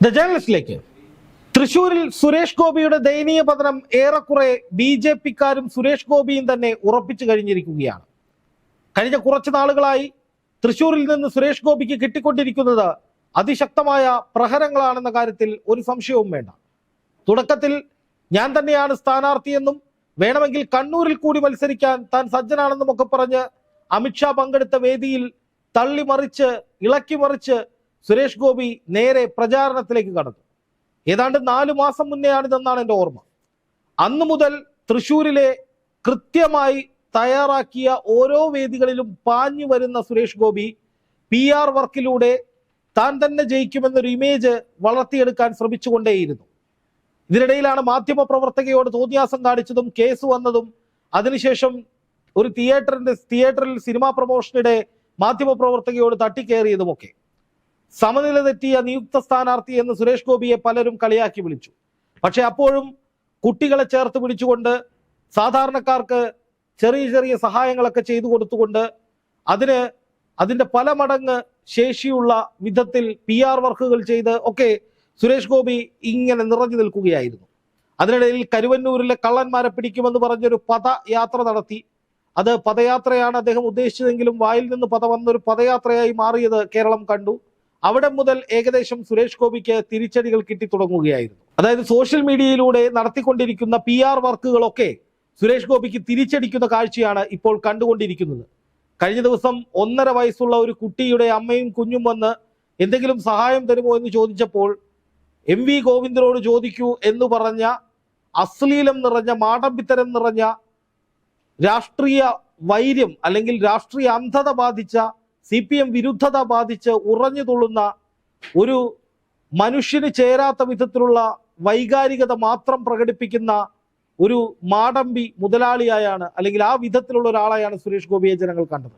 The ജേർണലിസ്റ്റിലേക്ക് തൃശൂരിൽ സുരേഷ് ഗോപിയുടെ ദയനീയ പതനം ഏറെക്കുറെ ബി ജെ പിക്കാരും സുരേഷ് ഗോപിയും തന്നെ ഉറപ്പിച്ചു കഴിഞ്ഞിരിക്കുകയാണ്. കഴിഞ്ഞ കുറച്ച് നാളുകളായി തൃശൂരിൽ നിന്ന് സുരേഷ് ഗോപിക്ക് കിട്ടിക്കൊണ്ടിരിക്കുന്നത് അതിശക്തമായ പ്രഹരങ്ങളാണെന്ന കാര്യത്തിൽ ഒരു സംശയവും വേണ്ട. തുടക്കത്തിൽ ഞാൻ തന്നെയാണ് സ്ഥാനാർത്ഥിയെന്നും വേണമെങ്കിൽ കണ്ണൂരിൽ കൂടി മത്സരിക്കാൻ താൻ സജ്ജനാണെന്നും ഒക്കെ പറഞ്ഞ് അമിത്ഷാ പങ്കെടുത്ത വേദിയിൽ തള്ളിമറിച്ച് ഇളക്കിമറിച്ച് സുരേഷ് ഗോപി നേരെ പ്രചാരണത്തിലേക്ക് കടന്നു. ഏതാണ്ട് നാലു മാസം മുന്നെയാണിതെന്നാണ് എന്റെ ഓർമ്മ. അന്നു മുതൽ തൃശൂരിലെ കൃത്യമായി തയ്യാറാക്കിയ ഓരോ വേദികളിലും പാഞ്ഞു വരുന്ന സുരേഷ് ഗോപി പി ആർ വർക്കിലൂടെ താൻ തന്നെ ജയിക്കുമെന്നൊരു ഇമേജ് വളർത്തിയെടുക്കാൻ ശ്രമിച്ചുകൊണ്ടേയിരുന്നു. ഇതിനിടയിലാണ് മാധ്യമ പ്രവർത്തകയോട് തോന്നിയാസം കാണിച്ചതും കേസ് വന്നതും അതിനുശേഷം ഒരു തിയേറ്ററിന്റെ തിയേറ്ററിൽ സിനിമാ പ്രൊമോഷനിടെ മാധ്യമ പ്രവർത്തകയോട് തട്ടിക്കേറിയതുമൊക്കെ. സമനില തെറ്റിയ നിയുക്ത സ്ഥാനാർത്ഥി എന്ന് സുരേഷ് ഗോപിയെ പലരും കളിയാക്കി വിളിച്ചു. പക്ഷെ അപ്പോഴും കുട്ടികളെ ചേർത്ത് പിടിച്ചുകൊണ്ട് സാധാരണക്കാർക്ക് ചെറിയ ചെറിയ സഹായങ്ങളൊക്കെ ചെയ്തു കൊടുത്തുകൊണ്ട് അതിന് അതിന്റെ പല മടങ്ങ് ശേഷിയുള്ള വിധത്തിൽ പി ആർ വർക്കുകൾ ചെയ്ത് ഒക്കെ സുരേഷ് ഗോപി ഇങ്ങനെ നിറഞ്ഞു നിൽക്കുകയായിരുന്നു. അതിനിടയിൽ കരുവന്നൂരിലെ കള്ളന്മാരെ പിടിക്കുമെന്ന് പറഞ്ഞൊരു പദയാത്ര നടത്തി. അത് പദയാത്രയാണ് അദ്ദേഹം ഉദ്ദേശിച്ചതെങ്കിലും വായിൽ നിന്ന് പദ വന്നൊരു പദയാത്രയായി മാറിയത് കേരളം കണ്ടു. അവിടെ മുതൽ ഏകദേശം സുരേഷ് ഗോപിക്ക് തിരിച്ചടികൾ കിട്ടി തുടങ്ങുകയായിരുന്നു. അതായത് സോഷ്യൽ മീഡിയയിലൂടെ നടത്തിക്കൊണ്ടിരിക്കുന്ന പി ആർ വർക്കുകളൊക്കെ സുരേഷ് ഗോപിക്ക് തിരിച്ചടിക്കുന്ന കാഴ്ചയാണ് ഇപ്പോൾ കണ്ടുകൊണ്ടിരിക്കുന്നത്. കഴിഞ്ഞ ദിവസം ഒന്നര വയസ്സുള്ള ഒരു കുട്ടിയുടെ അമ്മയും കുഞ്ഞും വന്ന് എന്തെങ്കിലും സഹായം തരുമോ എന്ന് ചോദിച്ചപ്പോൾ എം വി ഗോവിന്ദനോട് ചോദിക്കൂ എന്ന് പറഞ്ഞ അശ്ലീലം നിറഞ്ഞ മാടമ്പിത്തരം നിറഞ്ഞ രാഷ്ട്രീയ വൈര്യം അല്ലെങ്കിൽ രാഷ്ട്രീയ അന്ധത ബാധിച്ച സി പി എം വിരുദ്ധത ബാധിച്ച് ഉറഞ്ഞു തുള്ളുന്ന ഒരു മനുഷ്യന് ചേരാത്ത വിധത്തിലുള്ള വൈകാരികത മാത്രം പ്രകടിപ്പിക്കുന്ന ഒരു മാടമ്പി മുതലാളിയായാണ് അല്ലെങ്കിൽ ആ വിധത്തിലുള്ള ഒരാളായാണ് സുരേഷ് ഗോപിയെ ജനങ്ങൾ കണ്ടത്.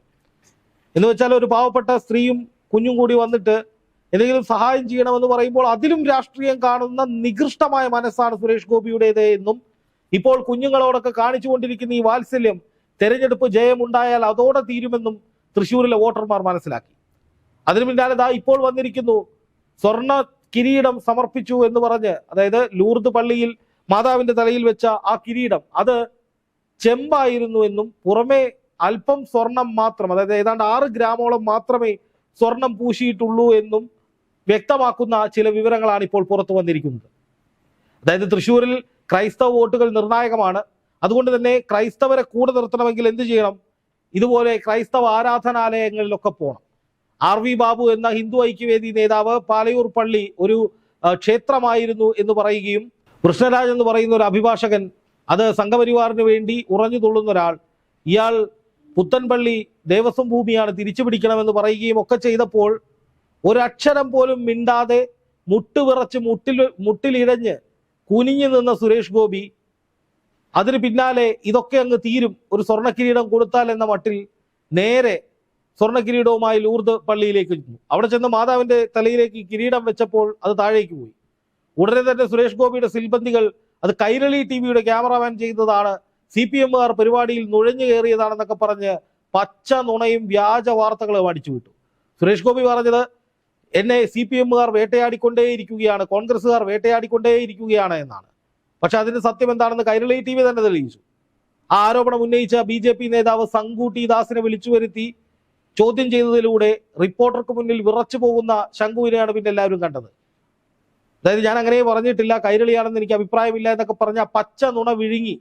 എന്ന് വെച്ചാൽ ഒരു പാവപ്പെട്ട സ്ത്രീയും കുഞ്ഞും കൂടി വന്നിട്ട് എന്തെങ്കിലും സഹായം ചെയ്യണമെന്ന് പറയുമ്പോൾ അതിലും രാഷ്ട്രീയം കാണുന്ന നികൃഷ്ടമായ മനസ്സാണ് സുരേഷ് ഗോപിയുടേത് എന്നും ഇപ്പോൾ കുഞ്ഞുങ്ങളോടൊക്കെ കാണിച്ചുകൊണ്ടിരിക്കുന്ന ഈ വാത്സല്യം തെരഞ്ഞെടുപ്പ് ജയമുണ്ടായാൽ അതോടെ തീരുമെന്നും തൃശ്ശൂരിലെ വോട്ടർമാർ മനസ്സിലാക്കി. അതിനു പിന്നാലെ ദാ ഇപ്പോൾ വന്നിരിക്കുന്നു സ്വർണ കിരീടം സമർപ്പിച്ചു എന്ന് പറഞ്ഞ് അതായത് ലൂർദ് പള്ളിയിൽ മാതാവിന്റെ തലയിൽ വെച്ച ആ കിരീടം അത് ചെമ്പായിരുന്നു എന്നും പുറമെ അല്പം സ്വർണം മാത്രം അതായത് ഏതാണ്ട് ആറ് ഗ്രാമോളം മാത്രമേ സ്വർണം പൂശിയിട്ടുള്ളൂ എന്നും വ്യക്തമാക്കുന്ന ചില വിവരങ്ങളാണ് ഇപ്പോൾ പുറത്തു വന്നിരിക്കുന്നത്. അതായത് തൃശ്ശൂരിൽ ക്രൈസ്തവ വോട്ടുകൾ നിർണായകമാണ്. അതുകൊണ്ട് തന്നെ ക്രൈസ്തവരെ കൂടെ നിർത്തണമെങ്കിൽ എന്ത് ചെയ്യണം? ഇതുപോലെ ക്രൈസ്തവ ആരാധനാലയങ്ങളിലൊക്കെ പോകണം ആർ വി ബാബു എന്ന ഹിന്ദു ഐക്യവേദി നേതാവ് പാലയൂർ പള്ളി ഒരു ക്ഷേത്രമായിരുന്നു എന്ന് പറയുകയും കൃഷ്ണരാജ് എന്ന് പറയുന്ന ഒരു അഭിഭാഷകൻ അത് സംഘപരിവാറിന് വേണ്ടി ഉറഞ്ഞു തുള്ളുന്ന ഒരാൾ. ഇയാൾ പുത്തൻപള്ളി ദേവസ്വം ഭൂമിയാണ് തിരിച്ചു പിടിക്കണമെന്ന് പറയുകയും ഒക്കെ ചെയ്തപ്പോൾ ഒരക്ഷരം പോലും മിണ്ടാതെ മുട്ടുവിറച്ച് മുട്ടിൽ മുട്ടിലിഴഞ്ഞ് കുനിഞ്ഞു നിന്ന സുരേഷ് ഗോപി അതിന് പിന്നാലെ ഇതൊക്കെ അങ്ങ് തീരും. ഒരു സ്വർണക്കിരീടം കൊടുത്താൽ എന്ന മട്ടിൽ നേരെ സ്വർണക്കിരീടവുമായി ലൂർദ് പള്ളിയിലേക്ക് ചെന്നു. അവിടെ ചെന്ന് മാതാവിന്റെ തലയിലേക്ക് കിരീടം വെച്ചപ്പോൾ അത് താഴേക്ക് പോയി. ഉടനെ തന്നെ സുരേഷ് ഗോപിയുടെ സിൽബന്ദികൾ അത് കൈരളി ടി വിയുടെ ക്യാമറാമാൻ ചെയ്തതാണ്. സി പി എമ്മുകാർ പരിപാടിയിൽ നുഴഞ്ഞു കയറിയതാണെന്നൊക്കെ പറഞ്ഞ് പച്ച നുണയും വ്യാജ വാർത്തകളും അടിച്ചു വിട്ടു. സുരേഷ് ഗോപി പറഞ്ഞത് എന്നെ സി പി എമ്മുകാർ വേട്ടയാടിക്കൊണ്ടേയിരിക്കുകയാണ് കോൺഗ്രസ്സുകാർ വേട്ടയാടിക്കൊണ്ടേയിരിക്കുകയാണ് എന്നാണ്. പക്ഷെ അതിന്റെ സത്യം എന്താണെന്ന് കൈരളി ടി വി തന്നെ തെളിയിച്ചു. ആ ആരോപണം ഉന്നയിച്ച ബി ജെ പി നേതാവ് സങ്കൂട്ടി ദാസിനെ വിളിച്ചു വരുത്തി. ചോദ്യം ചെയ്തതിലൂടെ റിപ്പോർട്ടർക്ക് മുന്നിൽ വിറച്ചു പോകുന്ന ശംഖുവിനെയാണ് പിന്നെ എല്ലാവരും കണ്ടത്. അതായത് ഞാൻ അങ്ങനെ പറഞ്ഞിട്ടില്ല കൈരളിയാണെന്ന് എനിക്ക് അഭിപ്രായമില്ല എന്നൊക്കെ പറഞ്ഞ പച്ച നുണ വിഴുങ്ങി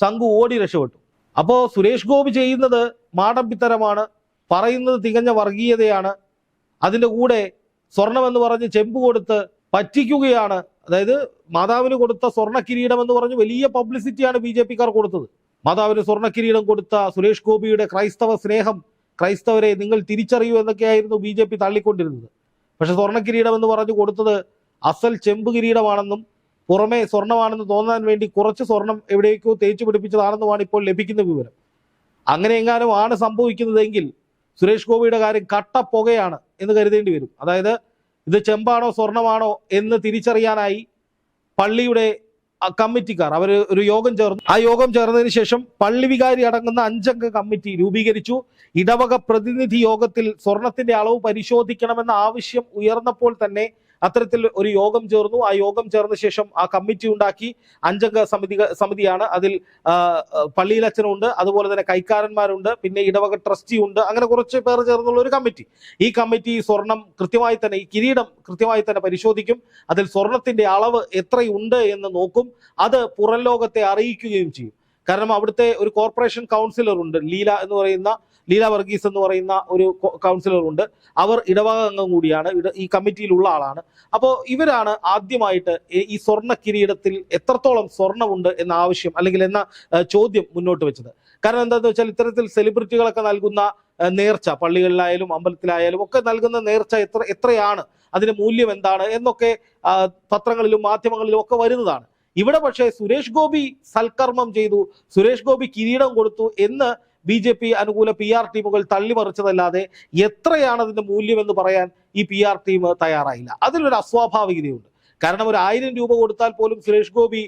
ശങ്കു ഓടി രക്ഷപ്പെട്ടു. അപ്പോ സുരേഷ് ഗോപി ചെയ്യുന്നത് മാടമ്പിത്തരമാണ് പറയുന്നത് തികഞ്ഞ വർഗീയതയാണ്. അതിന്റെ കൂടെ സ്വർണമെന്ന് പറഞ്ഞ് ചെമ്പ് കൊടുത്ത് പറ്റിക്കുകയാണ് അതായത് മാതാവിന് കൊടുത്ത സ്വർണ കിരീടം എന്ന് പറഞ്ഞ് വലിയ പബ്ലിസിറ്റിയാണ് ബി ജെ പിക്കാർ കൊടുത്തത്. മാതാവിന് സ്വർണ കിരീടം കൊടുത്ത സുരേഷ് ഗോപിയുടെ ക്രൈസ്തവ സ്നേഹം ക്രൈസ്തവരെ നിങ്ങൾ തിരിച്ചറിയൂ എന്നൊക്കെയായിരുന്നു ബി ജെ പി തള്ളിക്കൊണ്ടിരുന്നത്. പക്ഷെ സ്വർണ കിരീടം എന്ന് പറഞ്ഞു കൊടുത്തത് അസൽ ചെമ്പ് കിരീടമാണെന്നും പുറമെ സ്വർണമാണെന്ന് തോന്നാൻ വേണ്ടി കുറച്ച് സ്വർണം എവിടേക്കോ തേച്ചു പിടിപ്പിച്ചതാണെന്നുമാണ് ഇപ്പോൾ ലഭിക്കുന്ന വിവരം. അങ്ങനെ എങ്ങാനും ആണ് സംഭവിക്കുന്നതെങ്കിൽ സുരേഷ് ഗോപിയുടെ കാര്യം കട്ട പുകയാണ് എന്ന് കരുതേണ്ടി വരും. അതായത് ഇത് ചെമ്പാണോ സ്വർണമാണോ എന്ന് തിരിച്ചറിയാനായി പള്ളിയുടെ കമ്മിറ്റിക്കാർ അവർ ഒരു യോഗം ചേർന്നു. ആ യോഗം ചേർന്നതിന് ശേഷം പള്ളി വികാരി അടങ്ങുന്ന അഞ്ചംഗ കമ്മിറ്റി രൂപീകരിച്ചു. ഇടവക പ്രതിനിധി യോഗത്തിൽ സ്വർണത്തിന്റെ അളവ് പരിശോധിക്കണമെന്ന ആവശ്യം ഉയർന്നപ്പോൾ തന്നെ അത്തരത്തിൽ ഒരു യോഗം ചേർന്നു. ആ യോഗം ചേർന്ന ശേഷം ആ കമ്മിറ്റി ഉണ്ടാക്കി അഞ്ചംഗ സമിതി സമിതിയാണ്. അതിൽ പള്ളിയിലച്ഛനുണ്ട് അതുപോലെ തന്നെ കൈക്കാരന്മാരുണ്ട്. പിന്നെ ഇടവക ട്രസ്റ്റി ഉണ്ട്. അങ്ങനെ കുറച്ച് പേർ ചേർന്നുള്ള ഒരു കമ്മിറ്റി. ഈ കമ്മിറ്റി സ്വർണം കൃത്യമായി തന്നെ ഈ കിരീടം കൃത്യമായി തന്നെ പരിശോധിക്കും. അതിൽ സ്വർണത്തിന്റെ അളവ് എത്രയുണ്ട് എന്ന് നോക്കും. അത് പുറം ലോകത്തെ അറിയിക്കുകയും ചെയ്യും. കാരണം അവിടുത്തെ ഒരു കോർപ്പറേഷൻ കൗൺസിലർ ഉണ്ട്. ലീല എന്ന് പറയുന്ന ലീല വർഗീസ് എന്ന് പറയുന്ന ഒരു കൗൺസിലർ ഉണ്ട്. അവർ ഇടവക അംഗം കൂടിയാണ്. ഈ കമ്മിറ്റിയിലുള്ള ആളാണ്. അപ്പോൾ ഇവരാണ് ആദ്യമായിട്ട് ഈ- സ്വർണ കിരീടത്തിൽ എത്രത്തോളം സ്വർണമുണ്ട് എന്ന ആവശ്യം അല്ലെങ്കിൽ എന്ന ചോദ്യം മുന്നോട്ട് വെച്ചത്. കാരണം എന്താണെന്ന് വെച്ചാൽ ഇത്തരത്തിൽ സെലിബ്രിറ്റികളൊക്കെ നൽകുന്ന നേർച്ച പള്ളികളിലായാലും അമ്പലത്തിലായാലും ഒക്കെ നൽകുന്ന നേർച്ച എത്ര എത്രയാണ്? അതിന്റെ മൂല്യം എന്താണ്? എന്നൊക്കെ പത്രങ്ങളിലും മാധ്യമങ്ങളിലും ഒക്കെ വരുന്നതാണ്. ഇവിടെ പക്ഷേ സുരേഷ് ഗോപി സൽക്കർമ്മം ചെയ്തു. സുരേഷ് ഗോപി കിരീടം കൊടുത്തു എന്ന് ബി ജെ പി അനുകൂല പി ആർ ടീമുകൾ തള്ളിമറിച്ചതല്ലാതെ എത്രയാണ് അതിന്റെ മൂല്യമെന്ന് പറയാൻ ഈ പി ആർ ടീം തയ്യാറായില്ല. അതിലൊരു അസ്വാഭാവികതയുണ്ട്. കാരണം ഒരു ആയിരം രൂപ കൊടുത്താൽ പോലും സുരേഷ് ഗോപി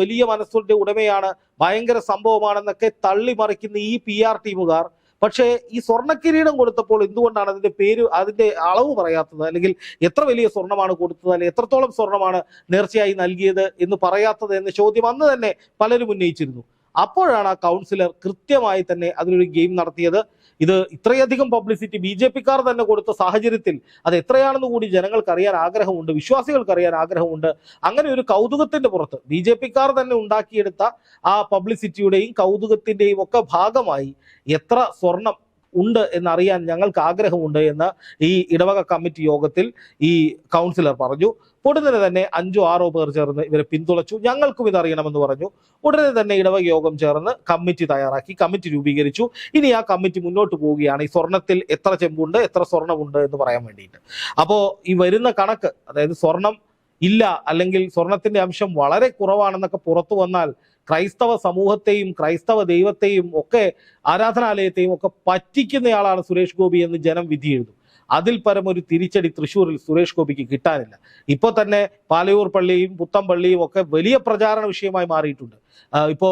വലിയ മനസ്സിന്റെ ഉടമയാണ്. ഭയങ്കര സംഭവമാണെന്നൊക്കെ തള്ളിമറിക്കുന്ന ഈ പി ആർ ടീമുകാർ പക്ഷേ ഈ സ്വർണക്കിരീടം കൊടുത്തപ്പോൾ എന്തുകൊണ്ടാണ് അതിന്റെ പേര് അതിന്റെ അളവ് പറയാത്തത്? അല്ലെങ്കിൽ എത്ര വലിയ സ്വർണമാണ് കൊടുത്തത്? അല്ലെങ്കിൽ എത്രത്തോളം സ്വർണമാണ് നേർച്ചയായി നൽകിയത് എന്ന് പറയാത്തത് എന്ന ചോദ്യം അന്ന് തന്നെ പലരും ഉന്നയിച്ചിരുന്നു. അപ്പോഴാണ് ആ കൗൺസിലർ കൃത്യമായി തന്നെ അതിലൊരു ഗെയിം നടത്തിയത്. ഇത് ഇത്രയധികം പബ്ലിസിറ്റി ബി ജെ പിക്കാർ തന്നെ കൊടുത്ത സാഹചര്യത്തിൽ അത് എത്രയാണെന്ന് കൂടി ജനങ്ങൾക്ക് അറിയാൻ ആഗ്രഹമുണ്ട് വിശ്വാസികൾക്ക് അറിയാൻ ആഗ്രഹമുണ്ട്. അങ്ങനെ ഒരു കൗതുകത്തിന്റെ പുറത്ത് ബി ജെ പിക്കാർ തന്നെ ഉണ്ടാക്കിയെടുത്ത ആ പബ്ലിസിറ്റിയുടെയും കൗതുകത്തിന്റെയും ഒക്കെ ഭാഗമായി എത്ര സ്വർണം ഉണ്ട് എന്നറിയാൻ ഞങ്ങൾക്ക് ആഗ്രഹമുണ്ട് എന്ന് ഈ ഇടവക കമ്മിറ്റി യോഗത്തിൽ ഈ കൗൺസിലർ പറഞ്ഞു. ഉടനെ തന്നെ അഞ്ചോ ആറോ പേർ ചേർന്ന് ഇവരെ പിന്തുണച്ചു. ഞങ്ങൾക്കും ഇത് അറിയണമെന്ന് പറഞ്ഞു. ഉടനെ തന്നെ ഇടവക യോഗം ചേർന്ന് കമ്മിറ്റി തയ്യാറാക്കി കമ്മിറ്റി രൂപീകരിച്ചു. ഇനി ആ കമ്മിറ്റി മുന്നോട്ട് പോവുകയാണ്. ഈ സ്വർണത്തിൽ എത്ര ചെമ്പുണ്ട് എത്ര സ്വർണമുണ്ട് എന്ന് പറയാൻ വേണ്ടിയിട്ട്. അപ്പോൾ ഈ വരുന്ന കണക്ക് അതായത് സ്വർണം ഇല്ല അല്ലെങ്കിൽ സ്വർണത്തിന്റെ അംശം വളരെ കുറവാണെന്നൊക്കെ പുറത്തു വന്നാൽ ക്രൈസ്തവ സമൂഹത്തെയും ക്രൈസ്തവ ദൈവത്തെയും ഒക്കെ ആരാധനാലയത്തെയും ഒക്കെ പറ്റിക്കുന്നയാളാണ് സുരേഷ് ഗോപി എന്ന് ജനം വിധി എഴുതും. അതിൽ പരം ഒരു തിരിച്ചടി തൃശ്ശൂരിൽ സുരേഷ് ഗോപിക്ക് കിട്ടാനില്ല. ഇപ്പൊ തന്നെ പാലയൂർ പള്ളിയും പുത്തം പള്ളിയും ഒക്കെ വലിയ പ്രചാരണ വിഷയമായി മാറിയിട്ടുണ്ട്. ഇപ്പോ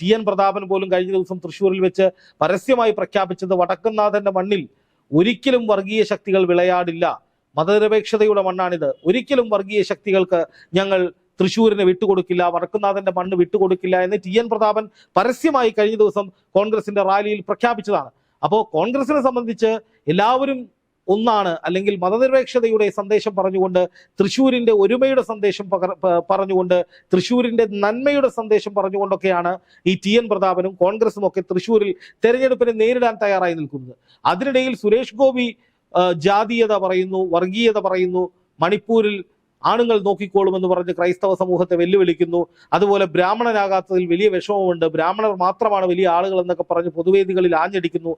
ടി എൻ പ്രതാപൻ പോലും കഴിഞ്ഞ ദിവസം തൃശ്ശൂരിൽ വെച്ച് പരസ്യമായി പ്രഖ്യാപിച്ചത് വടക്കുന്നാഥന്റെ മണ്ണിൽ ഒരിക്കലും വർഗീയ ശക്തികൾ വിളയാടില്ല മതനിരപേക്ഷതയുടെ മണ്ണാണിത്. ഒരിക്കലും വർഗീയ ശക്തികൾക്ക് ഞങ്ങൾ തൃശ്ശൂരിനെ വിട്ടുകൊടുക്കില്ല വടക്കുന്നാഥന്റെ മണ്ണ് വിട്ടുകൊടുക്കില്ല എന്ന് ടി എൻ പ്രതാപൻ പരസ്യമായി കഴിഞ്ഞ ദിവസം കോൺഗ്രസിന്റെ റാലിയിൽ പ്രഖ്യാപിച്ചതാണ്. അപ്പോൾ കോൺഗ്രസിനെ സംബന്ധിച്ച് എല്ലാവരും ഒന്നാണ് അല്ലെങ്കിൽ മതനിരപേക്ഷതയുടെ സന്ദേശം പറഞ്ഞുകൊണ്ട് തൃശ്ശൂരിന്റെ ഒരുമയുടെ സന്ദേശം പറഞ്ഞുകൊണ്ട് തൃശ്ശൂരിന്റെ നന്മയുടെ സന്ദേശം പറഞ്ഞുകൊണ്ടൊക്കെയാണ് ഈ ടി എൻ പ്രതാപനും കോൺഗ്രസും ഒക്കെ തൃശ്ശൂരിൽ തെരഞ്ഞെടുപ്പിനെ നേരിടാൻ തയ്യാറായി നിൽക്കുന്നത്. അതിനിടയിൽ സുരേഷ് ഗോപി ജാതീയത പറയുന്നു വർഗീയത പറയുന്നു. മണിപ്പൂരിൽ ആണുങ്ങൾ നോക്കിക്കോളുമെന്ന് പറഞ്ഞ് ക്രൈസ്തവ സമൂഹത്തെ വെല്ലുവിളിക്കുന്നു. അതുപോലെ ബ്രാഹ്മണനാകാത്തതിൽ വലിയ വിഷമമുണ്ട് ബ്രാഹ്മണർ മാത്രമാണ് വലിയ ആളുകൾ എന്നൊക്കെ പറഞ്ഞ് പൊതുവേദികളിൽ ആഞ്ഞടിക്കുന്നു.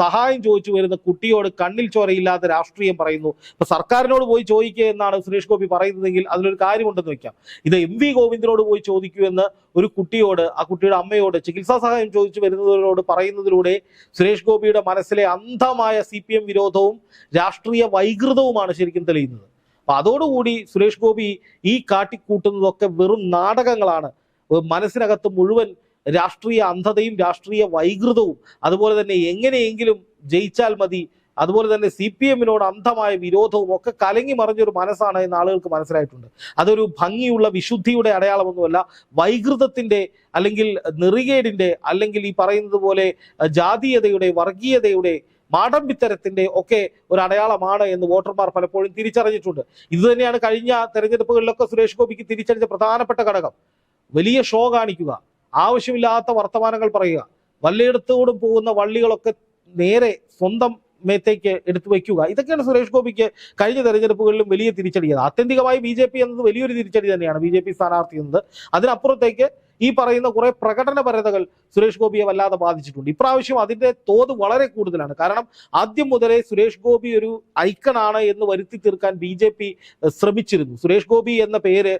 സഹായം ചോദിച്ചു വരുന്ന കുട്ടിയോട് കണ്ണിൽ ചോരയില്ലാത്ത രാഷ്ട്രീയം പറയുന്നു. ഇപ്പൊ സർക്കാരിനോട് പോയി ചോദിക്കുക എന്നാണ് സുരേഷ് ഗോപി പറയുന്നതെങ്കിൽ അതിലൊരു കാര്യമുണ്ടെന്ന് വെക്കാം. ഇത് എം വി ഗോവിന്ദനോട് പോയി ചോദിക്കൂ എന്ന് ഒരു കുട്ടിയോട് ആ കുട്ടിയുടെ അമ്മയോട് ചികിത്സാ സഹായം ചോദിച്ചു വരുന്നവരോട് പറയുന്നതിലൂടെ സുരേഷ് ഗോപിയുടെ മനസ്സിലെ അന്ധമായ സി വിരോധവും രാഷ്ട്രീയ വൈകൃതവുമാണ് ശരിക്കും തെളിയുന്നത്. അപ്പൊ അതോടുകൂടി സുരേഷ് ഗോപി ഈ കാട്ടിക്കൂട്ടുന്നതൊക്കെ വെറും നാടകങ്ങളാണ്. മനസ്സിനകത്ത് മുഴുവൻ രാഷ്ട്രീയ അന്ധതയും രാഷ്ട്രീയ വൈകൃതവും അതുപോലെ തന്നെ എങ്ങനെയെങ്കിലും ജയിച്ചാൽ മതി അതുപോലെ തന്നെ സി പി എമ്മിനോട് അന്ധമായ വിരോധവും ഒക്കെ കലങ്ങി മറിഞ്ഞൊരു മനസ്സാണ് എന്ന് ആളുകൾക്ക് മനസ്സിലായിട്ടുണ്ട്. അതൊരു ഭംഗിയുള്ള വിശുദ്ധിയുടെ അടയാളമൊന്നുമല്ല. വൈകൃതത്തിന്റെ അല്ലെങ്കിൽ നെറികേടിന്റെ അല്ലെങ്കിൽ ഈ പറയുന്നത് പോലെ ജാതീയതയുടെ വർഗീയതയുടെ മാടമ്പിത്തരത്തിന്റെ ഒക്കെ ഒരു അടയാളമാണ് എന്ന് വോട്ടർമാർ പലപ്പോഴും തിരിച്ചറിഞ്ഞിട്ടുണ്ട്. ഇത് തന്നെയാണ് കഴിഞ്ഞ തെരഞ്ഞെടുപ്പുകളിലൊക്കെ സുരേഷ് ഗോപിക്ക് തിരിച്ചറിഞ്ഞ പ്രധാനപ്പെട്ട ഘടകം. വലിയ ഷോ കാണിക്കുക ആവശ്യമില്ലാത്ത വർത്തമാനങ്ങൾ പറയുക വല്ലയിടത്തോടും പോകുന്ന വള്ളികളൊക്കെ നേരെ സ്വന്തം മേത്തേക്ക് എടുത്തു വയ്ക്കുക. ഇതൊക്കെയാണ് സുരേഷ് ഗോപിക്ക് കഴിഞ്ഞ തെരഞ്ഞെടുപ്പുകളിലും വലിയ തിരിച്ചടിയത് ആത്യന്തികമായി ബി ജെ പി എന്നത് വലിയൊരു തിരിച്ചടി തന്നെയാണ്. ബി ജെ പി സ്ഥാനാർത്ഥി എന്നത്. അതിനപ്പുറത്തേക്ക് ഈ പറയുന്ന കുറെ പ്രകടനപരതകൾ സുരേഷ് ഗോപിയെ വല്ലാതെ ബാധിച്ചിട്ടുണ്ട്. ഇപ്രാവശ്യം അതിന്റെ തോത് വളരെ കൂടുതലാണ്. കാരണം ആദ്യം മുതലേ സുരേഷ് ഗോപി ഒരു ഐക്കണാണ് എന്ന് വരുത്തി തീർക്കാൻ ബി ശ്രമിച്ചിരുന്നു. സുരേഷ് ഗോപി എന്ന പേര്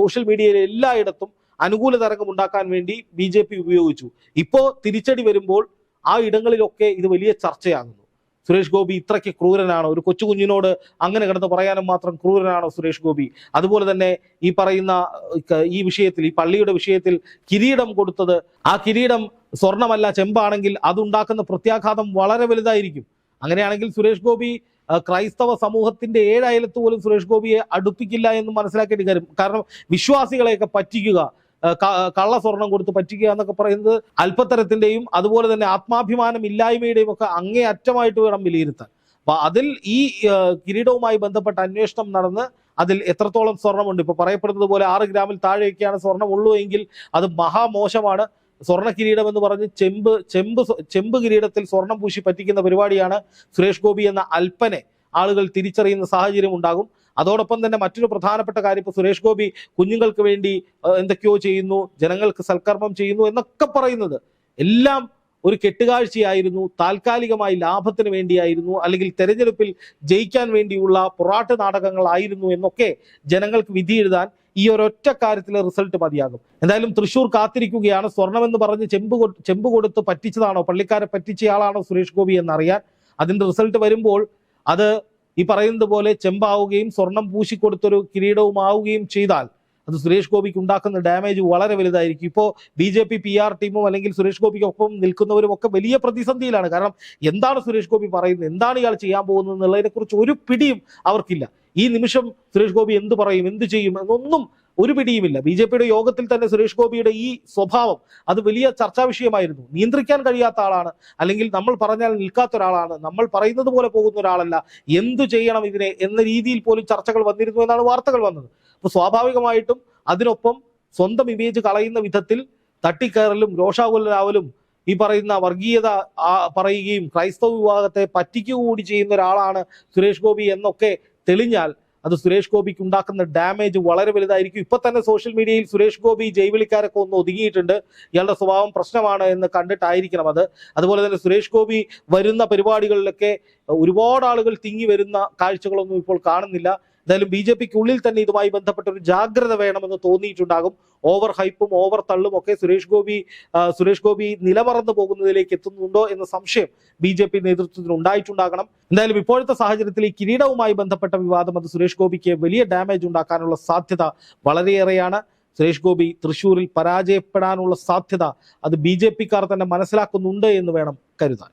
സോഷ്യൽ മീഡിയയിൽ എല്ലായിടത്തും അനുകൂല തരംഗം ഉണ്ടാക്കാൻ വേണ്ടി ബി ഉപയോഗിച്ചു. ഇപ്പോ തിരിച്ചടി വരുമ്പോൾ ആ ഇടങ്ങളിലൊക്കെ ഇത് വലിയ ചർച്ചയാകുന്നു. സുരേഷ് ഗോപി ഇത്രയ്ക്ക് ക്രൂരനാണോ. ഒരു കൊച്ചു കുഞ്ഞിനോട് അങ്ങനെ കിടന്ന് പറയാനും മാത്രം ക്രൂരനാണോ സുരേഷ് ഗോപി. അതുപോലെ തന്നെ ഈ പറയുന്ന ഈ വിഷയത്തിൽ ഈ പള്ളിയുടെ വിഷയത്തിൽ കിരീടം കൊടുത്തത് ആ കിരീടം സ്വർണമല്ല ചെമ്പാണെങ്കിൽ അതുണ്ടാക്കുന്ന പ്രത്യാഘാതം വളരെ വലുതായിരിക്കും. അങ്ങനെയാണെങ്കിൽ സുരേഷ് ഗോപി ക്രൈസ്തവ സമൂഹത്തിന്റെ ഏഴയലത്ത് പോലും സുരേഷ് ഗോപിയെ അടുപ്പിക്കില്ല എന്ന് മനസ്സിലാക്കേണ്ടി കാര്യം കാരണം വിശ്വാസികളെയൊക്കെ പറ്റിക്കുക കള്ള സ്വർണം കൊടുത്ത് പറ്റിക്കുക എന്നൊക്കെ പറയുന്നത് അല്പത്തരത്തിന്റെയും അതുപോലെ തന്നെ ആത്മാഭിമാനം ഇല്ലായ്മയുടെയും ഒക്കെ അങ്ങേ അറ്റമായിട്ട് വേണം വിലയിരുത്താൻ. അപ്പൊ അതിൽ ഈ കിരീടവുമായി ബന്ധപ്പെട്ട അന്വേഷണം നടന്ന് അതിൽ എത്രത്തോളം സ്വർണമുണ്ട്? ഇപ്പൊ പറയപ്പെടുന്നത് പോലെ ആറ് ഗ്രാമിൽ താഴെയൊക്കെയാണ് സ്വർണം ഉള്ളൂ എങ്കിൽ അത് മഹാമോശമാണ്. സ്വർണ കിരീടം എന്ന് പറഞ്ഞ് ചെമ്പ് ചെമ്പ് ചെമ്പ് കിരീടത്തിൽ സ്വർണം പൂശി പറ്റിക്കുന്ന പരിപാടിയാണ് സുരേഷ് ഗോപി എന്ന അല്പനെ ആളുകൾ തിരിച്ചറിയുന്ന സാഹചര്യം ഉണ്ടാകും. അതോടൊപ്പം തന്നെ മറ്റൊരു പ്രധാനപ്പെട്ട കാര്യം ഇപ്പൊ സുരേഷ് ഗോപി കുഞ്ഞുങ്ങൾക്ക് വേണ്ടി എന്തൊക്കെയോ ചെയ്യുന്നു ജനങ്ങൾക്ക് സൽക്കർമ്മം ചെയ്യുന്നു എന്നൊക്കെ പറയുന്നത്. എല്ലാം ഒരു കെട്ടുകാഴ്ചയായിരുന്നു താൽക്കാലികമായി ലാഭത്തിന് വേണ്ടിയായിരുന്നു അല്ലെങ്കിൽ തെരഞ്ഞെടുപ്പിൽ ജയിക്കാൻ വേണ്ടിയുള്ള പൊറാട്ട് നാടകങ്ങളായിരുന്നു എന്നൊക്കെ ജനങ്ങൾക്ക് വിധി എഴുതാൻ ഈ ഒരൊറ്റ കാര്യത്തിലെ റിസൾട്ട് മതിയാകും. എന്തായാലും തൃശൂർ കാത്തിരിക്കുകയാണ്. സ്വർണമെന്ന് പറഞ്ഞ് ചെമ്പ് ചെമ്പ് കൊടുത്ത് പറ്റിച്ചതാണോ? പള്ളിക്കാരെ പറ്റിച്ചയാളാണോ സുരേഷ് ഗോപി എന്നറിയാൻ അതിന്റെ റിസൾട്ട് വരുമ്പോൾ അത് ഈ പറയുന്നത് പോലെ ചെമ്പാവുകയും സ്വർണം പൂശിക്കൊടുത്തൊരു കിരീടവുമാവുകയും ചെയ്താൽ അത് സുരേഷ് ഗോപിക്ക് ഉണ്ടാക്കുന്ന ഡാമേജ് വളരെ വലുതായിരിക്കും. ഇപ്പോൾ B J P P R ടീമും അല്ലെങ്കിൽ സുരേഷ് ഗോപിക്കൊപ്പം നിൽക്കുന്നവരും ഒക്കെ വലിയ പ്രതിസന്ധിയിലാണ്. കാരണം എന്താണ് സുരേഷ് ഗോപി പറയുന്നത്? എന്താണ് ഇയാൾ ചെയ്യാൻ പോകുന്നത് എന്നുള്ളതിനെക്കുറിച്ച് ഒരു പിടിയും അവർക്കില്ല. ഈ നിമിഷം സുരേഷ് ഗോപി എന്ത് പറയും? എന്ത് ചെയ്യും? എന്നൊന്നും ഒരു പിടിയുമില്ല. ബി ജെ പിയുടെ യോഗത്തിൽ തന്നെ സുരേഷ് ഗോപിയുടെ ഈ സ്വഭാവം അത് വലിയ ചർച്ചാ വിഷയമായിരുന്നു. നിയന്ത്രിക്കാൻ കഴിയാത്ത ആളാണ്. അല്ലെങ്കിൽ നമ്മൾ പറഞ്ഞാൽ നിൽക്കാത്ത ഒരാളാണ്. നമ്മൾ പറയുന്നത് പോലെ പോകുന്ന ഒരാളല്ല. എന്തു ചെയ്യണം ഇതിനെ എന്ന രീതിയിൽ പോലും ചർച്ചകൾ വന്നിരുന്നു എന്നാണ് വാർത്തകൾ വന്നത്. അപ്പൊ സ്വാഭാവികമായിട്ടും അതിനൊപ്പം സ്വന്തം ഇമേജ് കളയുന്ന വിധത്തിൽ തട്ടിക്കയറലും രോഷാകുലരാവലും ഈ പറയുന്ന വർഗീയത പറയുകയും ക്രൈസ്തവ വിഭാഗത്തെ പറ്റിക്കുക കൂടി ചെയ്യുന്ന ഒരാളാണ് സുരേഷ് ഗോപി എന്നൊക്കെ തെളിഞ്ഞാൽ അത് സുരേഷ് ഗോപിക്ക് ഉണ്ടാക്കുന്ന ഡാമേജ് വളരെ വലുതായിരിക്കും. ഇപ്പൊ തന്നെ സോഷ്യൽ മീഡിയയിൽ സുരേഷ് ഗോപി ജൈവിളിക്കാരൊക്കെ ഒന്ന് ഒതുങ്ങിയിട്ടുണ്ട്. ഇയാളുടെ സ്വഭാവം പ്രശ്നമാണ് എന്ന് കണ്ടിട്ടായിരിക്കണം അത്. അതുപോലെ തന്നെ സുരേഷ് ഗോപി വരുന്ന പരിപാടികളിലൊക്കെ ഒരുപാട് ആളുകൾ തിങ്ങി വരുന്ന കാഴ്ചകളൊന്നും ഇപ്പോൾ കാണുന്നില്ല. എന്തായാലും ബി ജെ പിക്ക് ഉള്ളിൽ തന്നെ ഇതുമായി ബന്ധപ്പെട്ട ഒരു ജാഗ്രത വേണമെന്ന് തോന്നിയിട്ടുണ്ടാകും. ഓവർ ഹൈപ്പും ഓവർ തള്ളും ഒക്കെ സുരേഷ് ഗോപി സുരേഷ് ഗോപി നിലമറന്നു പോകുന്നതിലേക്ക് എത്തുന്നുണ്ടോ എന്ന സംശയം ബി ജെ പി നേതൃത്വത്തിന് ഉണ്ടായിട്ടുണ്ടാകണം. എന്തായാലും ഇപ്പോഴത്തെ സാഹചര്യത്തിൽ ഈ കിരീടവുമായി ബന്ധപ്പെട്ട വിവാദം അത് സുരേഷ് ഗോപിക്ക് വലിയ ഡാമേജ് ഉണ്ടാക്കാനുള്ള സാധ്യത വളരെയേറെയാണ്. സുരേഷ് ഗോപി തൃശൂരിൽ പരാജയപ്പെടാനുള്ള സാധ്യത അത് ബി ജെ പിക്കാർ തന്നെ മനസ്സിലാക്കുന്നുണ്ട് എന്ന് വേണം കരുതാൻ.